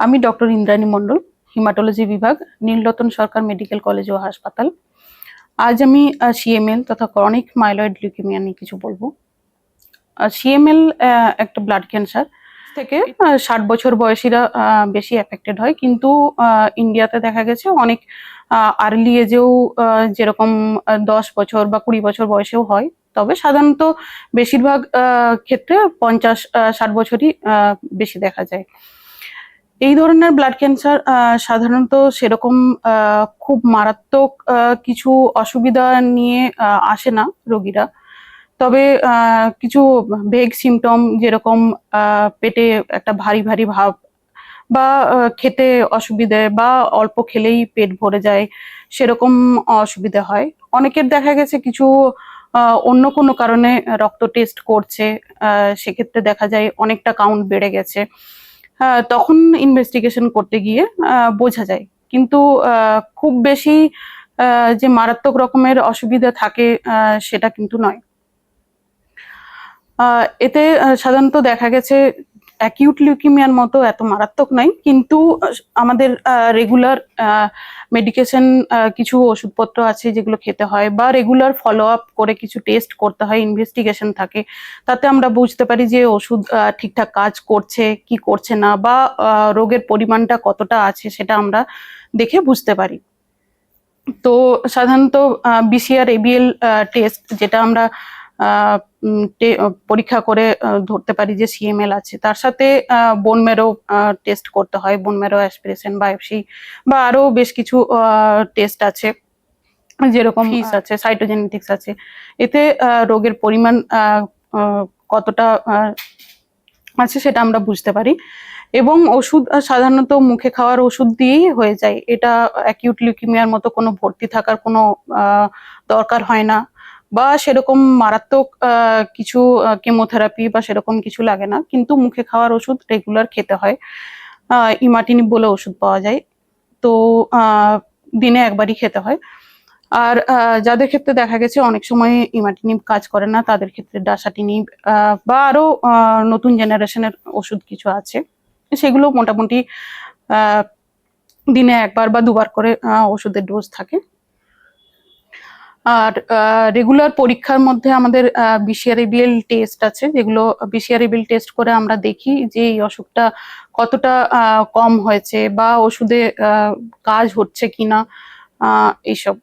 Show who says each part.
Speaker 1: আমি doctor Indrani Mondal, haematology বিভাগ, Nilratan Sarkar medical college ও হাসপাতাল। আজ আমি সিএমএল তথা ক্রনিক মাইলয়েড লিউকেমিয়া নিয়ে কিছু বলব। সিএমএল একটা ব্লাড ক্যান্সার থেকে ষাট বছর বয়সীরা বেশি এফেক্টেড হয়। কিন্তু ইন্ডিয়াতে দেখা গেছে অনেক আর্লি এজেও যেরকম দশ বছর বা কুড়ি বছর বয়সেও হয়। তবে সাধারণত বেশিরভাগ ক্ষেত্রে পঞ্চাশ ষাট বছরই বেশি দেখা যায়। এই ধরনের ব্লাড ক্যান্সার সাধারণত সেরকম খুব মারাত্মক কিছু অসুবিধা নিয়ে আসে না রোগীরা। তবে কিছু ভেগ সিমটম যেরকম পেটে একটা ভারী ভারী ভাব বা খেতে অসুবিধে বা অল্প খেলেই পেট ভরে যায়, সেরকম অসুবিধা হয়। অনেকের দেখা গেছে কিছু অন্য কোনো কারণে রক্ত টেস্ট করছে সেক্ষেত্রে দেখা যায় অনেকটা কাউন্ট বেড়ে গেছে। তখন ইনভেস্টিগেশন করতে গিয়ে বোঝা যায়। কিন্তু খুব বেশি যে মারাত্মক রকমের অসুবিধা থাকে সেটা কিন্তু নয়। এতে সাধারণত দেখা গেছে অ্যাকিউট লিউকিমিয়ার মতো এত মারাত্মক নয় কিন্তু আমাদের রেগুলার মেডিকেশন কিছু ওষুধপত্র আছে যেগুলো খেতে হয় বা রেগুলার ফলো আপ করে কিছু টেস্ট করতে হয় ইনভেস্টিগেশন থাকে, তাতে আমরা বুঝতে পারি যে ওষুধ ঠিকঠাক কাজ করছে, কি করছে না বা রোগের পরিমাণটা কতটা আছে সেটা আমরা দেখে বুঝতে পারি। তো সাধারণত বিসিআর এবিএল টেস্ট যেটা আমরা পরীক্ষা করে ধরতে পারি যে সিএমএল আছে। তার সাথে বোন মেরো টেস্ট করতে হয়। বোন মেরো অ্যাসপিরেশন বায়োপসি বা আরও বেশ কিছু টেস্ট আছে। যেরকম হিস আছে। সাইটোজেনেটিক্স আছে। এতে রোগের পরিমাণ কতটা আছে সেটা আমরা বুঝতে পারি। এবং ওষুধ সাধারণত মুখে খাওয়ার ওষুধ দিয়েই হয়ে যায়। এটা অ্যাকিউট লিউকিমিয়ার মতো কোনো ভর্তি থাকার কোনো দরকার হয় না। বা সেরকম মারাত্মক কিছু কেমোথেরাপি বা সেরকম কিছু লাগে না। কিন্তু মুখে খাওয়ার ওষুধ রেগুলার খেতে হয়। ইমাটিনিব বলে ওষুধ পাওয়া যায়। তো দিনে একবারই খেতে হয়। আর যাদের ক্ষেত্রে দেখা গেছে অনেক সময় ইমাটিনিব কাজ করে না তাদের ক্ষেত্রে ডাসাটিনিব আহ, বা আরও আহ, নতুন জেনারেশনের ওষুধ কিছু আছে। সেগুলো মোটামুটি দিনে একবার বা দুবার করে ওষুধের ডোজ থাকে। আর রেগুলার পরীক্ষার মধ্যে আমাদের বিসিআরএবিএল টেস্ট আছে যেগুলো বিসিআরএবিএল টেস্ট করে আমরা দেখি যে এই অসুখটা কতটা কম হয়েছে বা ওষুধে কাজ হচ্ছে কিনা আহ, এইসব।